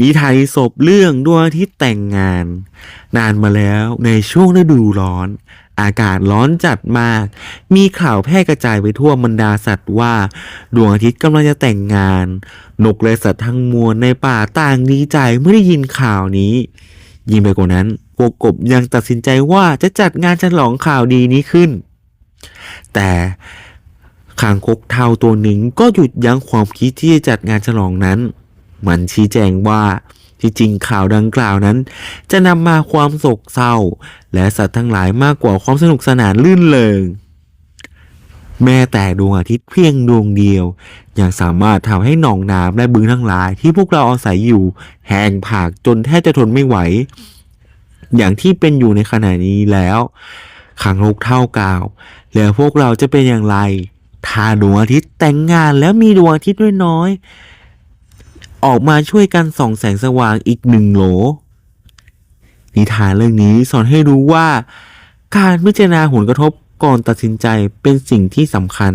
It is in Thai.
นิทานอีสปเรื่องดวงอาทิตย์แต่งงาน นานมาแล้วในช่วงฤดูร้อน อากาศร้อนจัดมาก มีข่าวแพร่กระจายไปทั่วบรรดาสัตว์ว่า ดวงอาทิตย์กำลังจะแต่งงาน นกและสัตว์ทั้งมวลในป่าต่างดีใจเมื่อได้ยินข่าวนี้ ยิ่งไปกว่านั้นพวกกบยังตัดสินใจว่าจะจัดงานฉลองข่าวดีนี้ขึ้น แต่คางคกเทาตัวหนึ่งก็หยุดยั้งความคิดที่จะจัดงานฉลองนั้น มันชี้แจงว่าที่จริงข่าวดังกล่าวนั้น จะนำมาความโศกเศร้า และสัตว์ทั้งหลายมากกว่าความสนุกสนานลื่นเริงแม้แต่ดวงอาทิตย์เพียงดวงเดียว ยังสามารถทำให้หนองน้ำและบึงทั้งหลายที่พวกเราอาศัยอยู่ แห้งผากจนแทบจะทนไม่ไหว อย่างที่เป็นอยู่ในขณะนี้แล้วขังลูกเท่ากล่าว แล้วพวกเราจะเป็นอย่างไร ถ้าดวงอาทิตย์แต่งงานแล้วมีดวงอาทิตย์น้อย ออกมาช่วยกันส่องแสงสว่างอีกหนึ่งโหล นิทานเรื่องนี้สอนให้รู้ว่า การพิจารณาผลกระทบก่อนตัดสินใจเป็นสิ่งที่สำคัญ